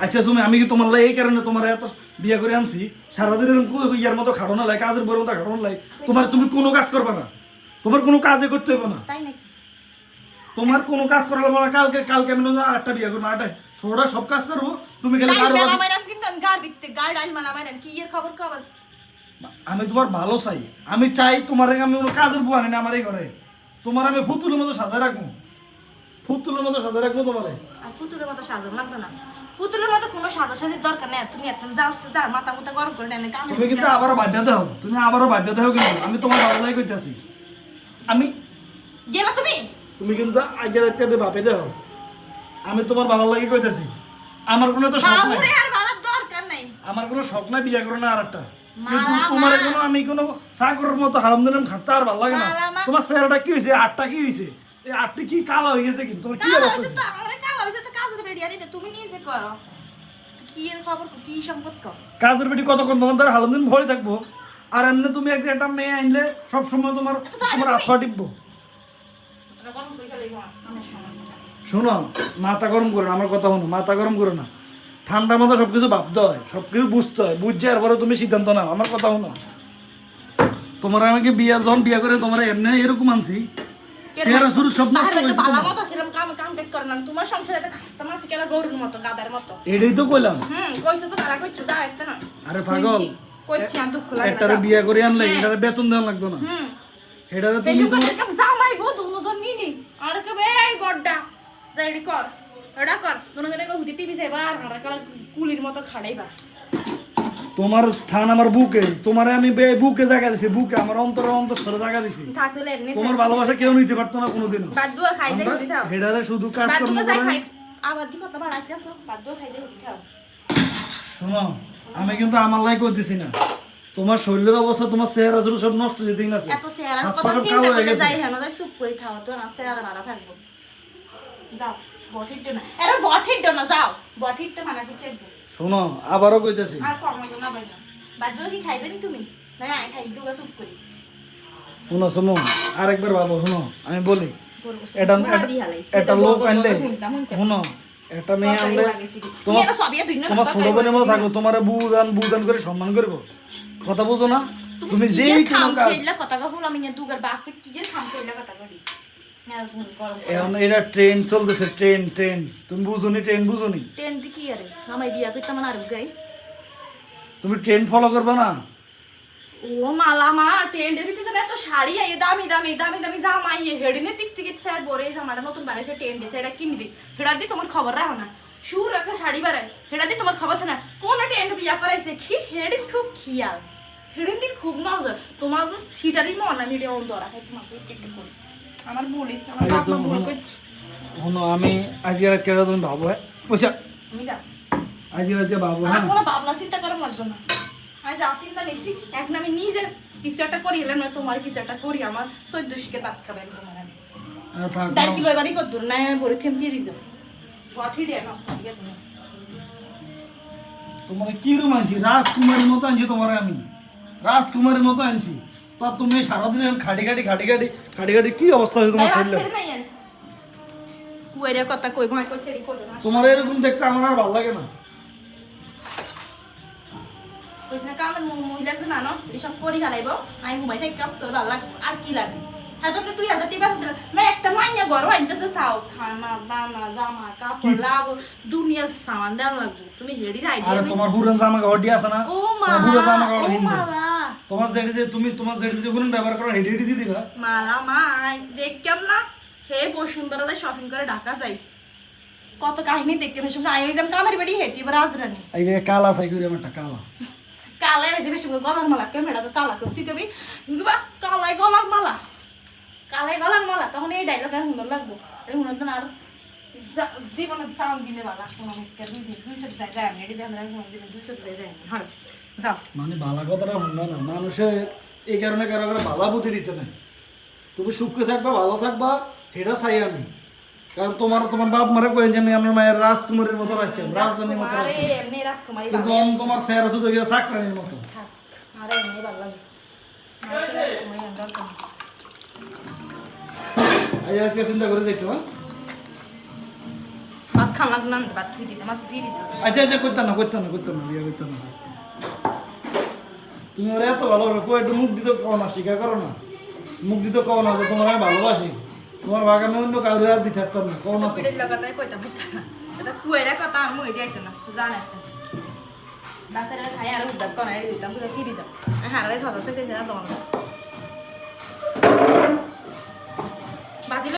আচ্ছা তুমি আমি কি তোমার লাই এই কারণে তোমার এত বিয়ে করে আনছি? সারাদিন এরকম ইয়ার মতো খাড়ো না লাই কাজের বড় মতো খাড়ো না লাই। তোমার তুমি কোনো কাজ করবে না। তোমার কোনো কাজে করতে হবে না। তাই নাকি? তোমার কোনো কাজ করা লাগবে না। কালকে কালকে আমি আর একটা বিয়ে করব। আটা ছোটা সব কাজ করব। তুমি কিন্তু আমি তোমার ভালো চাই। আমি চাই তোমার আমি কোনো কাজের বুয়া আনি না আমার এই ঘরে। তোমার আমি ফুতুলের মতো সাজা রাখব। ফুতুলের মতো সাজা রাখব তোমারে। আর পুতুলের মতো সাজানো লাগতো না। পুতুলের মতো কোনো সাজা সাজির দরকার নেই। তুমি একটা যাও যা মাথা মুথা গরম করে নেন কামে তুমি কিন্তু আবারও বাধ্য দাও তুমি আবারও বাধ্য দাও কিন্তু। আমি তোমার লাগে কইতেছি। আমি গেলা তুমি? তুমি কিন্তু আগে রাতে বাপে দাও। আমি তোমার ভালো লাগে কইতেছি। আমার কোনো তো শখ নাই। আর ভাড়ার দরকার নাই। আমার কোনো শখ নাই বিয়ে করো না আর একটা কিন্তু তোমার কোনো আমি কোনো চাকরের মতো হারাম দিলাম খাটতে আর ভালো লাগে না। তোমার চেহারাটা কি হয়েছে আটটা কি হয়েছে এই আটটি কি কালো হয়ে গেছে কিন্তু? তোমার কি অবস্থা হয়েছে তো আমার কালো হয়েছে দিতে তুমি নিজে করো। কি এর খবর কি? সম্পদ কর কাজের বেটি কতক্ষণ তোমার দিন ভয় থাকব? আর এমনি তুমি একটা মেয়ে আনলে সব সময় তোমার তোমার টিপবো। শোনো মাথা গরম করো না আমার কথা শোনো মাথা গরম করো না। ঠান্ডা মাথা সব কিছু ভাবতে হয় সব কিছু বুঝতে হয়। বুঝছে আর এরপরে তুমি সিদ্ধান্ত নাও আমার কথা শোনো। তোমার আমাকে বিয়ে যখন বিয়ে করে তোমার এমনি এরকম আনছি চেহারা শুরু সব নষ্ট তো ছিলাম কাম কাজ করে না তোমার সংসারে তো আছে কেন গরুর মতো গাদার মতো? এটাই তো কইলাম। হুম কইছে তো তারা কইছো যাও একটা না। আরে পাগল। কইছি, আর দুঃখ লাগে একটারে। বিয়ে করে আনলে হ্যাঁ। এটারে বেতন দেওয়া লাগতো না। হুম। এটারে তুমি বেশি কথা কাম জামাই বউ দুজন নিনি আর কে এই বড়ডা যাইডি কর এটা কর। দুজন হুদি টিভি যাইবা আর আর কুলির মতো খাড়াইবা। তোমার স্থান আমার বুকে তোমার আমি বুকে জায়গা দিছি বুকে আমার অন্তরে অন্তঃস্থলে জায়গা দিছি। তোমার ভালোবাসা কেউ নিতে পারতো না কোনোদিনও। দাও হেডারে শুধু কাজ শোনো আমি কিন্তু আমার লাই করতেছি না। তোমার শরীরের অবস্থা তোমার চেহারা জুড়ে সব নষ্ট যেতে আছে। এত চেহারার হাত পা কথা সব চিন্তা কালো হয়ে গেছে। হ্যাঁ চুপ করে থাও। তো না চেহারা ভালো থাকব। যাও বঠির না। এরা বঠির না যাও। বঠিরটা মানা কিছু একদম। শোনো আবারও কইতেছি। আর কম না বাইনা বাদ কি খাইবেন তুমি? না না খাই দুগা চুপ করি। শোনো শোনো আরেকবার ভাবো শোনো আমি বলি এটা এটা লোক আনলে। শোনো একটা মেয়ে আনলে তোমার এটা তোমার ছোট বোনের মতো থাকো তোমার বুদান বুদান করে সম্মান করব। কথা বুঝো না? তুমি কি যেই এর কাজ কথা কহুল আমি দুগার বাফে কি খাম খাইলা কথা এখন এটা ট্রেন চলতেছে ট্রেন ট্রেন তুমি বুঝোনি ট্রেন বুঝোনি? ট্রেন দি কি আরে? আমায় বিয়া করতে আমার আর গাই। তুমি ট্রেন ফলো করবে না? ও মালা মা ট্রেন্ডের ভিতরে যেন এত শাড়ি আইয়ে দামি দামি দামি দামি জামা আইয়ে হেডিনের দিক থেকে স্যার বরে জামাটা নতুন বানাইছে ট্রেন্ডে সেটা কিনি দি। হেডা দি তোমার খবর রাখো না। সুর একটা শাড়ি বাড়ায় হেডা দি তোমার খবর থাকে না কোন ট্রেন্ড বিয়া করাইছে? কি হেডিন খুব খিয়াল। হেডিন দিক খুব নজর তোমার যে সিটারই মন আমি এটা অন্ধ রাখাই তোমাকে একটু করি। আমার বলিস আমার আগে বাপ মা ভুল করছে। শোনো আমি আজকে তুমি ভাবো হ্যাঁ? আজকে ভাবো হ্যাঁ? কোনো ভাবনা চিন্তা করার লাগবে না। আমি যা চিন্তা নিছি আমি নিজে কিছু একটা করি এলাম না তোমার কিছু একটা করি আমার চোদ্দ শিখে দাঁত খাবেন তোমার আমি। দাঁড় কিলো এবারই কত দূর? না বড় রিজো না তোমার কি রুম আনছি? রাজকুমারীর মতো আনছি তোমার আমি। রাজকুমারীর মতো আনছি। তা তুমি সারাদিন খাটি খাটি খাটি খাটি খাটি খাটি কি অবস্থা হয়েছে তোমার শরীরে? কথা কই কই না। তোমার এরকম দেখতে আমার আর ভালো লাগে না। কইছ না কামের মহিলা যে না এসব করি হালাইব আমি ঘুমাই থাকি তোর ভালো লাগবে আর কি লাগে? হ্যাঁ তোকে দুই হাজার টিপা না একটা মাইয়া ঘর আনতেছে চাও। খানা দানা জামা কাপড় লাভ দুনিয়ার সামান দেওয়া লাগবে। তুমি হেডি আর তোমার হুরেন জামা কাপড় দিয়ে আছে না? ও তোমার হুরেন জামা কাপড় তোমার যেটি যে তুমি তোমার যেটি যে হুরেন ব্যবহার করো হেডি হেডি দিয়ে দিবা? মালা মা দেখতাম না হে বসুন্ধরা শপিং করে ঢাকা যাই। কত কাহিনী দেখতে পেয়েছি? আই ওই যাম কামের বেড়ি হেঁটি এবার রাজরানী এই যে কালা সাই করি আমার একটা কালা কালাই হয়েছে বেশি গলার মালা। ক্যামেরা তো কালা করতে কবি। বা কালাই গলার মালা। কালাই গলার মালা তখন এই ডায়লগ আর শুনো লাগবো। এই শুনো তো আর জীবনে সাউন্ড দিলে ভালো কোনো দুই সব জায়গায় আমি এটি দেন জীবন দুই সব জায়গায় আমি হ্যাঁ। মানে ভালা কথাটা শুনবে না। মানুষের এই কারণে কারও কারও ভালা বুদ্ধি দিতে নাই। তুমি সুখে থাকবা ভালো থাকবা সেটা চাই আমি। কারণ তোমার তোমার বাপ মারে কয়ে যে আমি আমার মায়ের রাজকুমারীর মতো রাখতাম রাজধানীর মতো কিন্তু অন তোমার চেহারা শুধু গিয়ে চাকরানির মতো। থাক আরে এমনি ভালো লাগে। আমার তো রাজকুমারী আমি দরকার নেই। এই আর কে চিন্তা করে দেখো হ্যাঁ? ভাত খান লাগবে না ভাত থুই দিতে মাছ ফিরি যাবে আচ্ছা আচ্ছা করতাম না করতাম না করতাম না বিয়ে করতাম না। তুমি ওরা এত ভালোবাসো কো একটু মুখ দিতে কও না স্বীকার করো না। মুখ দিতে কও না যে তোমার আমি ভালোবাসি। তোমার ভাগ আমি অন্য কাউরে আর দিতে থাকতাম না কও না পিঠের লাগাতে কইতা বুঝতা না এটা কুয়েরা কথা আমি মই দিয়েছ না জানা বাসারে খাই আর উদ্ধার করা দিতাম বুঝা ফিরি যাও। হারাই সদস্য থেকে যা লঙ্কা